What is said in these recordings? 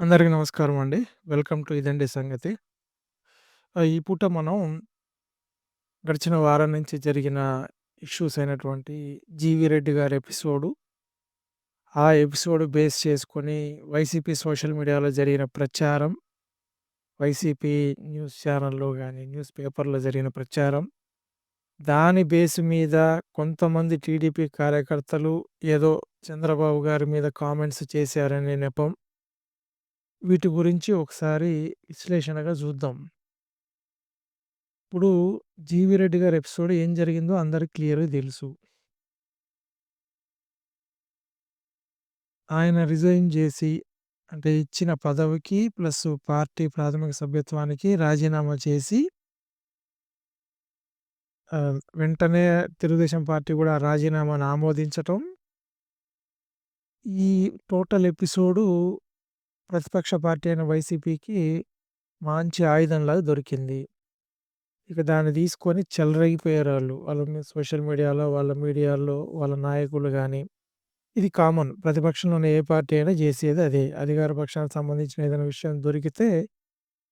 అందరికి నమస్కారం అండి. వెల్కమ్ టు ఇదండి సంగతి. ఈ పూట మనం గడిచిన వారం నుంచి జరిగిన ఇష్యూస్ అయినటువంటి జీవి రెడ్డి' గారి ఎపిసోడు ఆ ఎపిసోడ్ బేస్ చేసుకొని వైసీపీ సోషల్ మీడియాలో జరిగిన ప్రచారం, వైసీపీ న్యూస్ ఛానల్లో కానీ న్యూస్ పేపర్‌లో జరిగిన ప్రచారం, దాని బేస్ మీద కొంతమంది టీడీపీ కార్యకర్తలు ఏదో చంద్రబాబు గారి మీద కామెంట్స్ చేశారనే నెపం వీటి గురించి ఒకసారి విశ్లేషణగా చూద్దాం. ఇప్పుడు జీవి రెడ్డి' గారి ఎపిసోడ్ ఏం జరిగిందో అందరికి క్లియర్‌గా తెలుసు. ఆయన రిజైన్ చేసి అంటే ఇచ్చిన పదవికి ప్లస్ పార్టీ ప్రాథమిక సభ్యత్వానికి రాజీనామా చేసి ఆహ్, వెంటనే తెలుగుదేశం పార్టీ కూడా ఆ రాజీనామాను ఆమోదించటం ఈ టోటల్ ఎపిసోడు ప్రతిపక్ష పార్టీ అయిన వైసీపీకి మంచి ఆయుధంలా దొరికింది. ఇక దాన్ని తీసుకొని చెలరగిపోయారు వాళ్ళు వాళ్ళ సోషల్ మీడియాలో, వాళ్ళ మీడియాలో వాళ్ళ నాయకులు కానీ ఇది కామన్. ప్రతిపక్షంలోనే ఏ పార్టీ అయినా చేసేది అదే. అధికార పక్షానికి సంబంధించిన ఏదైనా విషయం దొరికితే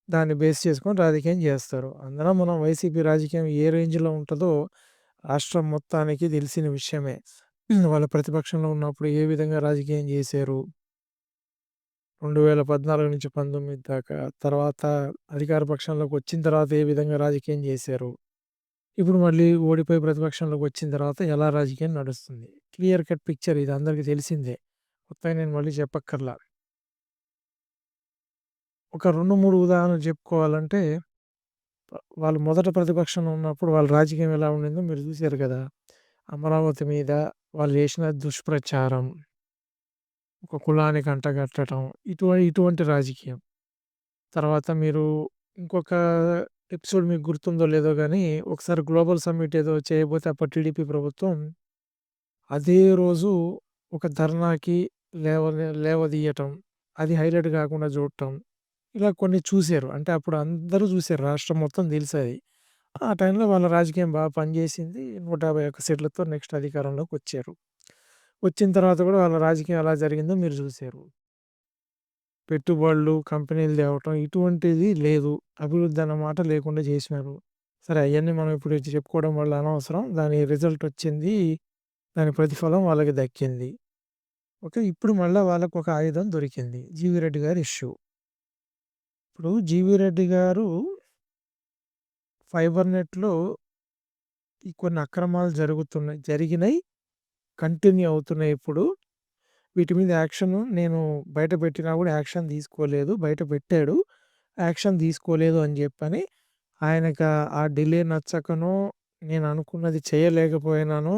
దాన్ని బేస్ చేసుకొని రాజకీయం చేస్తారు. అందులో మనం వైసీపీ రాజకీయం ఏ రేంజ్‌లో ఉంటుందో రాష్ట్రం మొత్తానికి తెలిసిన విషయమే. వాళ్ళు ప్రతిపక్షంలో ఉన్నప్పుడు ఏ విధంగా రాజకీయం చేశారు. 2014-19 దాకా. తర్వాత అధికార పక్షంలోకి వచ్చిన తర్వాత ఏ విధంగా రాజకీయం చేశారు. ఇప్పుడు మళ్ళీ ఓడిపోయి ప్రతిపక్షంలోకి వచ్చిన తర్వాత ఎలా రాజకీయం నడుస్తుంది. క్లియర్ కట్ పిక్చర్ ఇది అందరికీ తెలిసిందే. కొత్తగా నేను మళ్ళీ చెప్పక్కర్లా. ఒక 2, 3 ఉదాహరణలు చెప్పుకోవాలంటే వాళ్ళు మొదట ప్రతిపక్షంలో ఉన్నప్పుడు వాళ్ళ రాజకీయం ఎలా ఉండిందో మీరు చూసారు కదా! అమరావతి మీద వాళ్ళు చేసిన దుష్ప్రచారం. ఒక కులానికి అంటగట్టడం. ఇటువ ఇటువంటి రాజకీయం. తర్వాత మీరు ఇంకొక ఎపిసోడ్ మీకు గుర్తుందో లేదో గానీ ఒకసారి గ్లోబల్ సమ్మిట్ ఏదో చేయబోతే అప్పుడు టీడీపీ ప్రభుత్వం అదే రోజు ఒక ధర్నాకి లేవ లేవదీయటం. అది హైలైట్ కాకుండా చూడటం. ఇలా కొన్ని చూసారు. అంటే అప్పుడు అందరూ చూశారు రాష్ట్రం మొత్తం తెలిసేది ఆ టైంలో వాళ్ళ రాజకీయం బాగా పనిచేసింది. 151 సీట్లతో నెక్స్ట్ అధికారంలోకి వచ్చారు. వచ్చిన తర్వాత కూడా వాళ్ళ రాజకీయం ఎలా జరిగిందో మీరు చూశారు పెట్టుబడులు, కంపెనీలు తేవటం ఇటువంటిది లేదు. అభివృద్ధి అన్నమాట లేకుండా చేసినారు. సరే అవన్నీ మనం ఇప్పుడు చెప్పుకోవడం వల్ల అనవసరం. దాని రిజల్ట్ వచ్చింది. దాని ప్రతిఫలం వాళ్ళకి దక్కింది. ఓకే. ఇప్పుడు మళ్ళీ వాళ్ళకు ఒక ఆయుధం దొరికింది. జీవి రెడ్డి గారి ఇష్యూ. ఇప్పుడు జీవి రెడ్డి గారు ఫైబర్ నెట్‌లో ఈ కొన్ని అక్రమాలు జరుగుతున్నాయి. జరిగినాయి కంటిన్యూ అవుతున్నాయి ఇప్పుడు. వీటి మీద యాక్షన్ నేను బయట పెట్టినా కూడా యాక్షన్ తీసుకోలేదు. బయట పెట్టాడు. యాక్షన్ తీసుకోలేదు అని చెప్పని ఆయనకు ఆ డిలే నచ్చకనో, నేను అనుకున్నది చేయలేకపోయినానో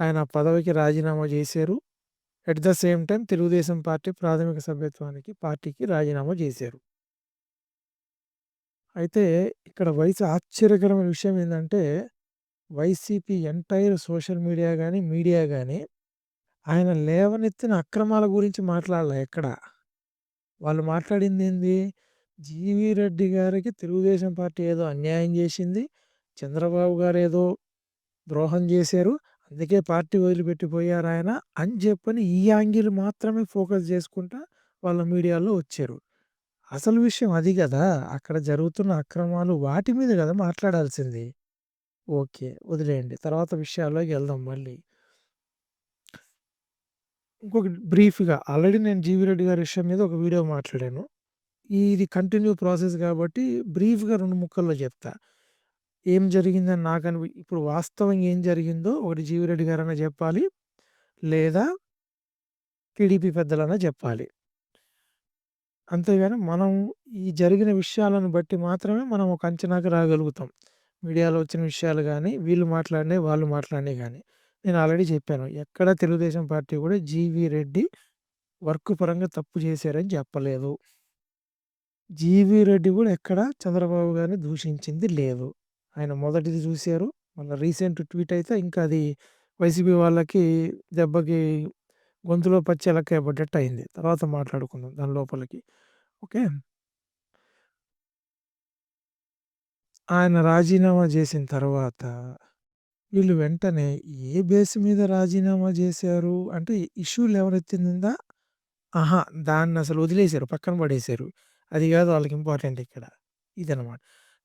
ఆయన ఆ పదవికి రాజీనామా చేశారు. At the same time Telugu Desam party ప్రాథమిక సభ్యత్వానికి పార్టీకి రాజీనామా చేశారు. అయితే ఇక్కడ వయసు ఆశ్చర్యకరమైన విషయం ఏందంటే వైసీపీ ఎంటైర్ సోషల్ మీడియా కానీ మీడియా కానీ ఆయన లేవనెత్తిన అక్రమాల గురించి మాట్లాడలే ఎక్కడ. వాళ్ళు మాట్లాడింది ఏంది జీవీ రెడ్డి గారికి తెలుగుదేశం పార్టీ ఏదో అన్యాయం చేసింది. చంద్రబాబు గారు ఏదో ద్రోహం చేశారు. అందుకే పార్టీ వదిలిపెట్టిపోయారు ఆయన అని చెప్పని ఈ యాంగిల్ మాత్రమే ఫోకస్ చేసుకుంటా వాళ్ళ మీడియాలో వచ్చారు. అసలు విషయం అది కదా అక్కడ జరుగుతున్న అక్రమాలు వాటి మీద కదా మాట్లాడాల్సింది. ఓకే. వదిలేయండి. తర్వాత విషయాల్లోకి వెళ్దాం మళ్ళీ. ఇంకొకటి బ్రీఫ్‌గా ఆల్రెడీ నేను జీవీ రెడ్డి గారి విషయం మీద ఒక వీడియో మాట్లాడాను. ఇది కంటిన్యూ ప్రాసెస్ కాబట్టి బ్రీఫ్‌గా 2 ముక్కల్లో చెప్తా. ఏం జరిగిందని నాకనిపి ఇప్పుడు వాస్తవంగా ఏం జరిగిందో ఒకటి జీవీ రెడ్డి గారన్నా చెప్పాలి. లేదా టీడీపీ పెద్దలన్నా చెప్పాలి. అంతేగాని మనం ఈ జరిగిన విషయాలను బట్టి మాత్రమే మనం ఒక అంచనాకి రాగలుగుతాం. మీడియాలో వచ్చిన విషయాలు కానీ వీళ్ళు మాట్లాడినే వాళ్ళు మాట్లాడినయి కానీ నేను ఆల్రెడీ చెప్పాను. ఎక్కడ తెలుగుదేశం పార్టీ కూడా జీవీ రెడ్డి వర్క్ పరంగా తప్పు చేశారని చెప్పలేదు. జీవీ రెడ్డి కూడా ఎక్కడ చంద్రబాబు గారిని దూషించింది లేదు. ఆయన మొదటిది చూశారు మళ్ళీ రీసెంట్ ట్వీట్ అయితే ఇంకా అది వైసీపీ వాళ్ళకి దెబ్బకి గొంతులో పచ్చి ఎలక్కాయ పడ్డట్టు అయింది. తర్వాత మాట్లాడుకుందాం దాని లోపలికి. ఓకే. ఆయన రాజీనామా చేసిన తర్వాత వీళ్ళు వెంటనే ఏ బేస్ మీద రాజీనామా చేశారు అంటే ఇష్యూ లేవనెత్తిందా అహా! దాన్నసలు వదిలేసారు. పక్కన పడేసారు. అది గాదు వాళ్ళకి ఇంపార్టెంట్ ఇక్కడ. ఇదనమాట.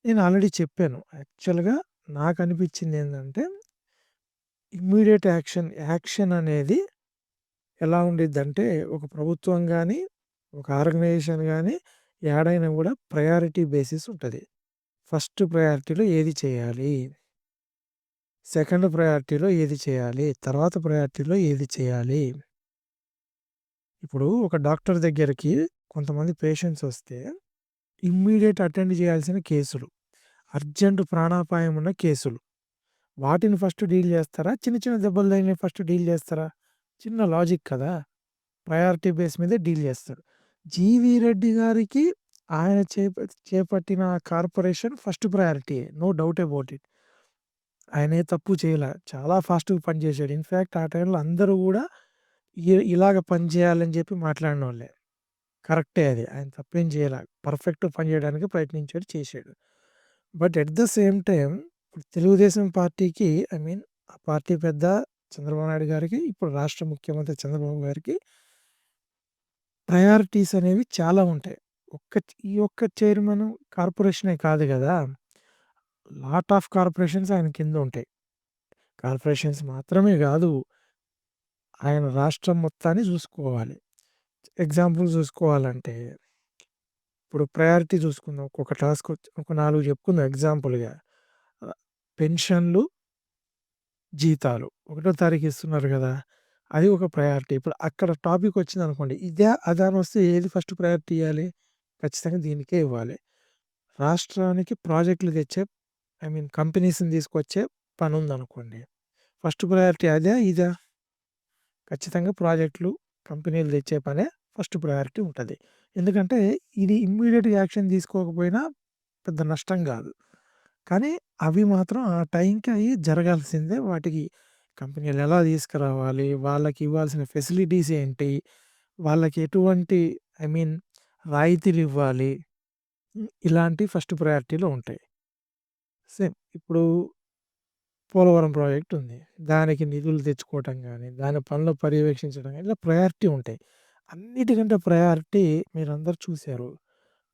నేను ఆల్రెడీ చెప్పాను. యాక్చువల్‌గా నాకనిపించిందేందంటే ఇమ్మీడియేట్ యాక్షన్, యాక్షన్ అనేది ఎలా ఉండిద్దంటే ఒక ప్రభుత్వం గాని, ఒక ఆర్గనైజేషన్ గాని ఏడైనా గూడా ప్రయారిటీ బేసిస్ ఉంటది. ఫస్ట్ ప్రయారిటీలో ఏది చేయాలి? సెకండ్ ప్రయారిటీలో ఏది చేయాలి? తర్వాత ప్రయారిటీలో ఏది చేయాలి? ఇప్పుడు ఒక డాక్టర్ దగ్గరికి కొంతమంది పేషెంట్స్ వస్తే ఇమ్మీడియట్ అటెండ్ చేయాల్సిన కేసులు. అర్జెంట్ ప్రాణాపాయం ఉన్న కేసులు. వాటిని ఫస్ట్ డీల్ చేస్తారా? చిన్న చిన్న దెబ్బలు తగిన ఫస్ట్ డీల్ చేస్తారా? చిన్న లాజిక్ కదా! ప్రయారిటీ బేస్ మీదే డీల్ చేస్తారు. జీవీ రెడ్డి గారికి ఆయన చేప చేపట్టిన corporation first ప్రయారిటీయే. No doubt about it. ఆయన ఏ తప్పు చేయలే చాలా ఫాస్ట్‌గా పనిచేశాడు. ఇన్ఫ్యాక్ట్ ఆ టైంలో అందరూ కూడా ఇ ఇలాగ పని చేయాలని చెప్పి మాట్లాడినోళ్ళే. కరెక్టే అది. ఆయన తప్పేం చేయలే పర్ఫెక్ట్ పని చేయడానికి ప్రయత్నించాడు, చేశాడు. But at the same time ఇప్పుడు తెలుగుదేశం పార్టీకి ఐ మీన్ ఆ పార్టీ పెద్ద చంద్రబాబు నాయుడు గారికి, ఇప్పుడు రాష్ట్ర ముఖ్యమంత్రి చంద్రబాబు గారికి ప్రయారిటీస్ అనేవి చాలా ఉంటాయి. ఒక్క ఈ ఒక్క చైర్మన్ కార్పొరేషనే కాదు గదా! లాట్ ఆఫ్ కార్పొరేషన్స్ ఆయన కింద ఉంటాయి. కార్పొరేషన్స్ మాత్రమే గాదు. ఆయన రాష్ట్రం మొత్తాన్ని చూసుకోవాలి. ఎగ్జాంపుల్ చూసుకోవాలంటే ఇప్పుడు ప్రయారిటీ చూసుకుందాం. ఒక్కొక్క టాస్క్ ఒక 4 చెప్పుకుందాం ఎగ్జాంపుల్‌గా. ఆహ్, పెన్షన్‌లు, జీతాలు. ఒకటో తారీఖు ఇస్తున్నారు గదా! అది ఒక ప్రయారిటీ. ఇప్పుడు అక్కడ టాపిక్ వచ్చిందనుకోండి. ఇదా, అదా అని వస్తే ఏది ఫస్ట్ ప్రయారిటీ ఇయ్యాలి? ఖచ్చితంగా దీనికే ఇవ్వాలి. రాష్ట్రానికి ప్రాజెక్టులు తెచ్చే ఐ మీన్ కంపెనీస్‌ని తీసుకొచ్చే పని ఉందనుకోండి ఫస్ట్ ప్రయారిటీ అదే ఇదా? ఖచ్చితంగా ప్రాజెక్టులు, కంపెనీలు తెచ్చే పనే ఫస్ట్ ప్రయారిటీ ఉంటుంది ఎందుకంటే ఇది ఇమ్మీడియట్ యాక్షన్ తీసుకోకపోయినా పెద్ద నష్టం కాదు కానీ అవి మాత్రం ఆ టైంకి అవి జరగాల్సిందే. వాటికి కంపెనీలు ఎలా తీసుకురావాలి? వాళ్ళకి ఇవ్వాల్సిన ఫెసిలిటీస్ ఏంటి? వాళ్ళకి ఎటువంటి ఐ మీన్ రాయితీలు ఇవ్వాలి? హ్మ్. ఫస్ట్ ప్రయారిటీలో ఉంటాయి. సేమ్ ఇప్పుడు పోలవరం ప్రాజెక్ట్ ఉంది. దానికి నిధులు తెచ్చుకోవటం గాని, దాని పనులు పర్యవేక్షించడం గాని ఇలా ప్రయారిటీ ఉంటాయి. అన్నిటికంటే ప్రయారిటీ మీరందరూ చూసారు.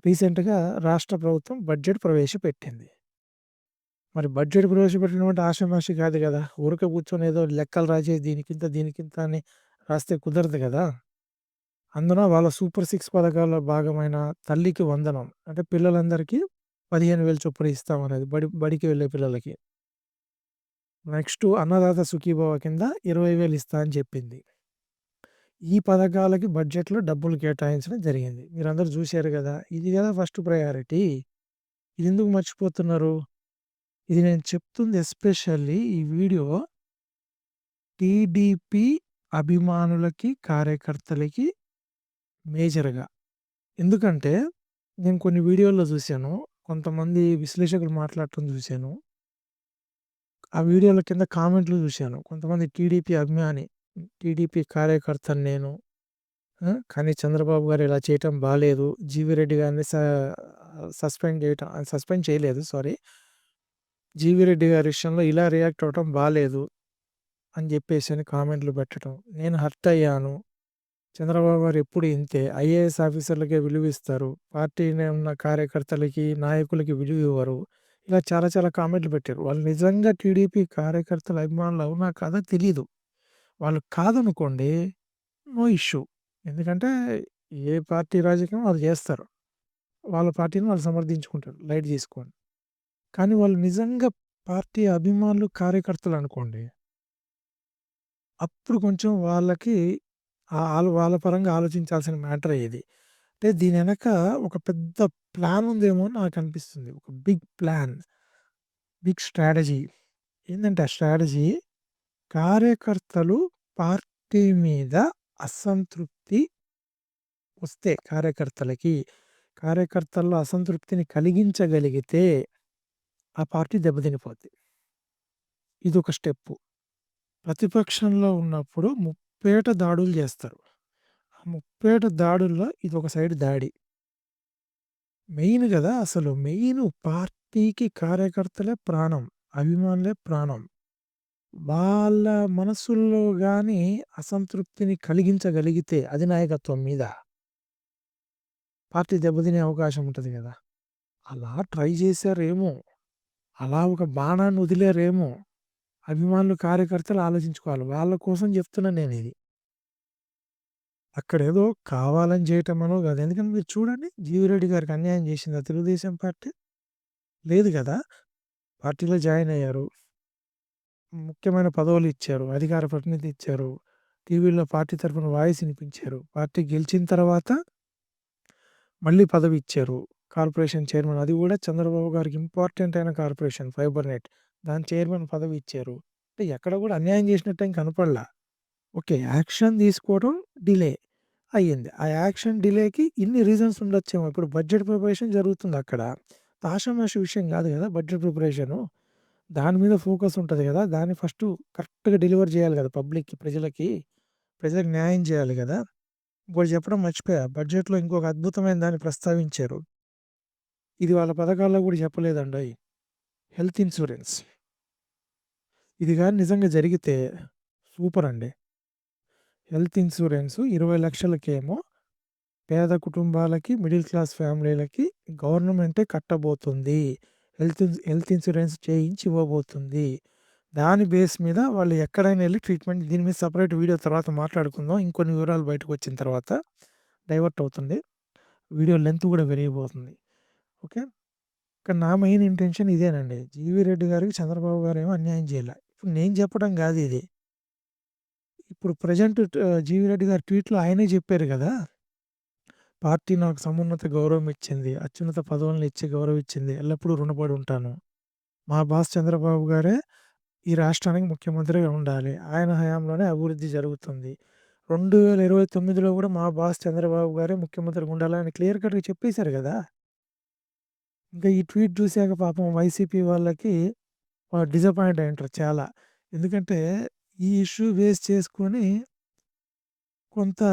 రీసెంట్‌గా రాష్ట్ర ప్రభుత్వం బడ్జెట్ ప్రవేశపెట్టింది. మరి బడ్జెట్ ప్రవేశపెట్టడం అంటే ఆషామాషీ కాదు గదా! ఊరికే కూర్చొని ఏదో లెక్కలు రాసేసి దీనికింత, దీనికింత అని రాస్తే కుదరదు గదా! అందున వాళ్ళ సూపర్ సిక్స్ పథకాల్లో భాగమైన తల్లికి వందనం అంటే పిల్లలందరికీ 15,000 చొప్పున ఇస్తామనేది బడి బడికి వెళ్ళే పిల్లలకి. నెక్స్టు అన్నదాత సుఖీభవ కింద 20,000 ఇస్తా అని చెప్పింది. ఈ పథకాలకి బడ్జెట్‌లో డబ్బులు కేటాయించడం జరిగింది. మీరందరూ చూశారు గదా! ఇది గదా ఫస్ట్ ప్రయారిటీ. ఇదెందుకు మర్చిపోతున్నారు? ఇది నేను చెప్తుంది ఎస్పెషల్లీ ఈ వీడియో టీడీపీ అభిమానులకి, కార్యకర్తలకి మేజర్‌గా. ఎందుకంటే నేను కొన్ని వీడియోల్లో చూశాను కొంతమంది విశ్లేషకులు మాట్లాడటం చూశాను ఆ వీడియోల కింద కామెంట్లు చూశాను కొంతమంది టీడీపీ అభిమాని, టీడీపీ కార్యకర్తని నేను. ఆ! కానీ చంద్రబాబు గారు ఇలా చేయటం బాలేదు. జీవిరెడ్డి గారిని స సస్పెండ్ చేయటం సస్పెండ్ చేయలేదు సారీ. జీవిరెడ్డి గారి విషయంలో ఇలా రియాక్ట్ అవ్వటం బాలేదు. అని చెప్పేసని కామెంట్లు పెట్టటం. నేను హర్ట్ అయ్యాను. చంద్రబాబు గారు ఎప్పుడు ఇంతే. ఐఏఎస్ ఆఫీసర్లకే విలువిస్తారు. పార్టీని ఉన్న కార్యకర్తలకి, నాయకులకి విలువ ఇవ్వరు. ఇలా చాలా చాలా కామెంట్లు పెట్టారు. వాళ్ళు నిజంగా టీడీపీ కార్యకర్తల అభిమానులు అవునా కాదా తెలియదు వాళ్ళు కాదనుకోండి నో ఇష్యూ. ఎందుకంటే ఏ పార్టీ రాజకీయం వాళ్ళు చేస్తారు. వాళ్ళ పార్టీని వాళ్ళు సమర్థించుకుంటారు. లైట్ తీసుకోండి. కానీ వాళ్ళు నిజంగా పార్టీ అభిమానులు, కార్యకర్తలు అనుకోండి. అప్పుడు కొంచెం వాళ్ళకి ఆ ఆళ్ళు వాళ్ళ పరంగా ఆలోచించాల్సిన మ్యాటరే ఇది. అంటే దీని వెనక ఒక పెద్ద ప్లాన్ ఉందేమో అని నాకనిపిస్తుంది. ఒక బిగ్ ప్లాన్. Big strategy. ఏందంటే ఆ స్ట్రాటజీ కార్యకర్తలు పార్టీ మీద అసంతృప్తి వస్తే కార్యకర్తలకి, కార్యకర్తల్లో అసంతృప్తిని కలిగించగలిగితే ఆ పార్టీ దెబ్బతినిపోద్ది. ఇదొక స్టెప్పు. ప్రతిపక్షంలో ఉన్నప్పుడు ముప్పేట దాడులు చేస్తారు. ఆ ముప్పేట దాడుల్లో ఇది ఒక సైడ్ దాడి. మెయిన్ కదా అసలు మెయిన్ పార్టీకి కార్యకర్తలే ప్రాణం. అభిమానులే ప్రాణం. వాళ్ళ మనసుల్లో కానీ అసంతృప్తిని కలిగించగలిగితే అధినాయకత్వం మీద పార్టీ దెబ్బతినే అవకాశం ఉంటుంది కదా అలా ట్రై చేశారేమో! అలా ఒక బాణాన్ని వదిలేరేమో అభిమానులు, కార్యకర్తలు ఆలోచించుకోవాలి. వాళ్ళ కోసం చెప్తున్నా నేనిది. అక్కడేదో కావాలని చేయటమనో కాదు. ఎందుకంటే మీరు చూడండి జీవిరెడ్డి గారికి అన్యాయం చేసిందా తెలుగుదేశం పార్టీ? లేదు కదా పార్టీలో జాయిన్ అయ్యారు. ముఖ్యమైన పదవులు ఇచ్చారు. అధికార ప్రతినిధి ఇచ్చారు. టీవీలో పార్టీ తరఫున వాయిస్ వినిపించారు. పార్టీ గెలిచిన తర్వాత మళ్ళీ పదవి ఇచ్చారు. కార్పొరేషన్ చైర్మన్ అది కూడా చంద్రబాబు గారికి ఇంపార్టెంట్ అయిన కార్పొరేషన్ ఫైబర్ నెట్. దాని చైర్మన్ పదవి ఇచ్చారు. అంటే ఎక్కడ కూడా అన్యాయం చేసినట్టు ఏం కనపడలా. ఓకే. యాక్షన్ తీసుకోవడం డిలే అయ్యింది. ఆ యాక్షన్ డిలేకి ఇన్ని రీజన్స్ ఉండొచ్చేమో. ఇప్పుడు బడ్జెట్ ప్రిపరేషన్ జరుగుతుంది అక్కడ. ఆషామాషీ విషయం కాదు కదా! Budget preparation. దాని మీద ఫోకస్ ఉంటది కదా! దాన్ని ఫస్టు కరెక్ట్‌గా డెలివర్ చేయాలి కదా! పబ్లిక్‌కి, ప్రజలకి. ప్రజలకు న్యాయం చేయాలి కదా! ఇంకోటి చెప్పడం మర్చిపోయా. బడ్జెట్‌లో ఇంకొక అద్భుతమైన దాన్ని ప్రస్తావించారు. ఇది వాళ్ళ పథకాల్లో కూడా చెప్పలేదండోయ్! Health insurance. ఇది కానీ నిజంగా జరిగితే సూపర్ అండి. హెల్త్ ఇన్సూరెన్స్ ఇరవై లక్షలకేమో పేద కుటుంబాలకి, మిడిల్ క్లాస్ ఫ్యామిలీలకి గవర్నమెంటే కట్టబోతుంది. హెల్త్ హెల్త్ ఇన్సూరెన్స్ చేయించి ఇవ్వబోతుంది. దాని బేస్ మీద వాళ్ళు ఎక్కడైనా వెళ్ళి ట్రీట్మెంట్ దీని మీద సపరేట్ వీడియో తర్వాత మాట్లాడుకుందాం. ఇంకొన్ని వివరాలు బయటకు వచ్చిన తర్వాత డైవర్ట్ అవుతుంది. వీడియో లెంత్ కూడా పెరిగిపోతుంది. ఓకే. కానీ నా మెయిన్ ఇంటెన్షన్ ఇదేనండి. జీవీ రెడ్డి గారికి చంద్రబాబు గారేమో అన్యాయం చేయలే. ఇప్పుడు నేను చెప్పడం కాదు ఇది. ఇప్పుడు ప్రెజెంట్ జీవి జీవీ రెడ్డి గారి ట్వీట్‌లో ఆయనే చెప్పారు గదా! పార్టీ నాకు సమున్నత గౌరవం ఇచ్చింది. అత్యున్నత పదవులను ఇచ్చి గౌరవించింది. ఎల్లప్పుడూ రుణపడి ఉంటాను. మా బాస్ చంద్రబాబు గారే ఈ రాష్ట్రానికి ముఖ్యమంత్రిగా ఉండాలి. ఆయన హయాంలోనే అభివృద్ధి జరుగుతుంది. 2029లో కూడా మా బాస్ చంద్రబాబు గారే ముఖ్యమంత్రిగా ఉండాలని క్లియర్ కట్‌గా చెప్పేసారు గదా! ఇంకా ఈ ట్వీట్ చూసాక పాపం వైసీపీ వాళ్ళకి డిసప్పాయింట్ అయ్యుంటారు చాలా. ఎందుకంటే ఈ ఇష్యూ బేస్ చేసుకొని కొంత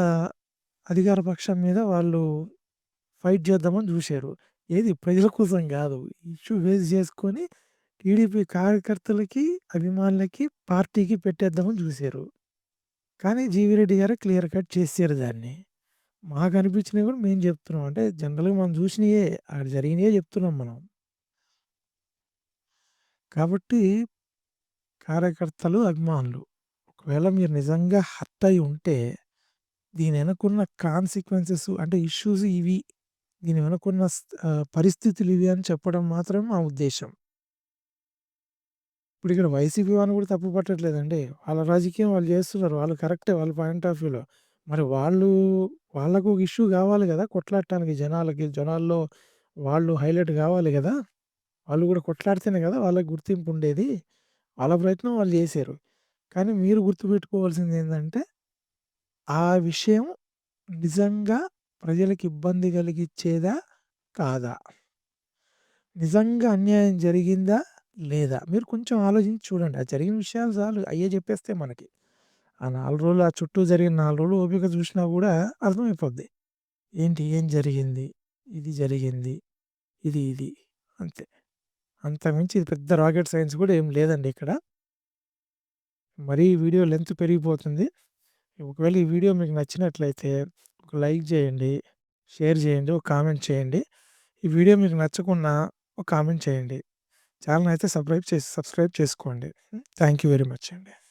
అధికార పక్షం మీద వాళ్ళు ఫైట్ చేద్దామని చూశారు. ఏది ప్రజల కోసం కాదు. ఇష్యూ బేస్ చేసుకొని టీడీపీ కార్యకర్తలకి, అభిమానులకి, పార్టీకి పెట్టేద్దామని చూశారు. కానీ జీవిరెడ్డి గారే క్లియర్ కట్ చేశారు దాన్ని. మాకు అనిపించినవి కూడా మేము చెప్తున్నాం. అంటే జనరల్‌గా మనం చూసినయే. అక్కడ జరిగినయే చెప్తున్నాం మనం. కాబట్టి కార్యకర్తలు, అభిమానులు ఒకవేళ మీరు నిజంగా హర్ట్ అయ్యి ఉంటే దీని వెనకున్న కాన్సిక్వెన్సెస్ అంటే ఇష్యూస్ ఇవి. దీని వెనకున్న స్ ఆహ్, పరిస్థితులు ఇవి అని చెప్పడం మాత్రమే మా ఉద్దేశ్యం. ఇప్పుడు ఇక్కడ వైసీపీ వాళ్ళని కూడా తప్పు పట్టట్లేదండి. వాళ్ళ రాజకీయం వాళ్ళు చేస్తున్నారు. వాళ్ళు కరెక్టే వాళ్ళ పాయింట్ ఆఫ్ వ్యూలో. మరి వాళ్ళు వాళ్ళకు ఒక ఇష్యూ కావాలి కదా! కొట్లాడటానికి జనాలకి. జనాల్లో వాళ్ళు హైలైట్ కావాలి కదా! వాళ్ళు కూడా కొట్లాడితేనే కదా వాళ్ళకి గుర్తింపు ఉండేది. వాళ్ళ ప్రయత్నం వాళ్ళు చేశారు. కానీ మీరు గుర్తుపెట్టుకోవాల్సింది ఏంటంటే ఆ విషయం నిజంగా ప్రజలకి ఇబ్బంది కలిగించేదా కాదా? నిజంగా అన్యాయం జరిగిందా? లేదా? మీరు కొంచెం ఆలోచించి చూడండి. ఆ జరిగిన విషయాలు చాలు అయ్యే చెప్పేస్తే మనకి. ఆ నాలుగు రోజులు ఆ చుట్టూ జరిగిన నాలుగు రోజులు ఓపిక చూసినా కూడా అర్థమైపోద్ది. ఏంటి? ఏం జరిగింది? ఇది జరిగింది. ఇది ఇది. అంతే. అంతకుమించి ఇది పెద్ద రాకెట్ సైన్స్ కూడా ఏం లేదండి ఇక్కడ. మరీ వీడియో లెంత్ పెరిగిపోతుంది. ఒకవేళ ఈ వీడియో మీకు నచ్చినట్లయితే ఒక లైక్ చేయండి. షేర్ చేయండి. ఒక కామెంట్ చేయండి. ఈ వీడియో మీకు నచ్చకున్నా ఒక కామెంట్ చేయండి. ఛానల్ అయితే సబ్‌స్క్రైబ్ చేసి సబ్‌స్క్రైబ్ చేసుకోండి. థ్యాంక్ యూ వెరీ మచ్ అండి.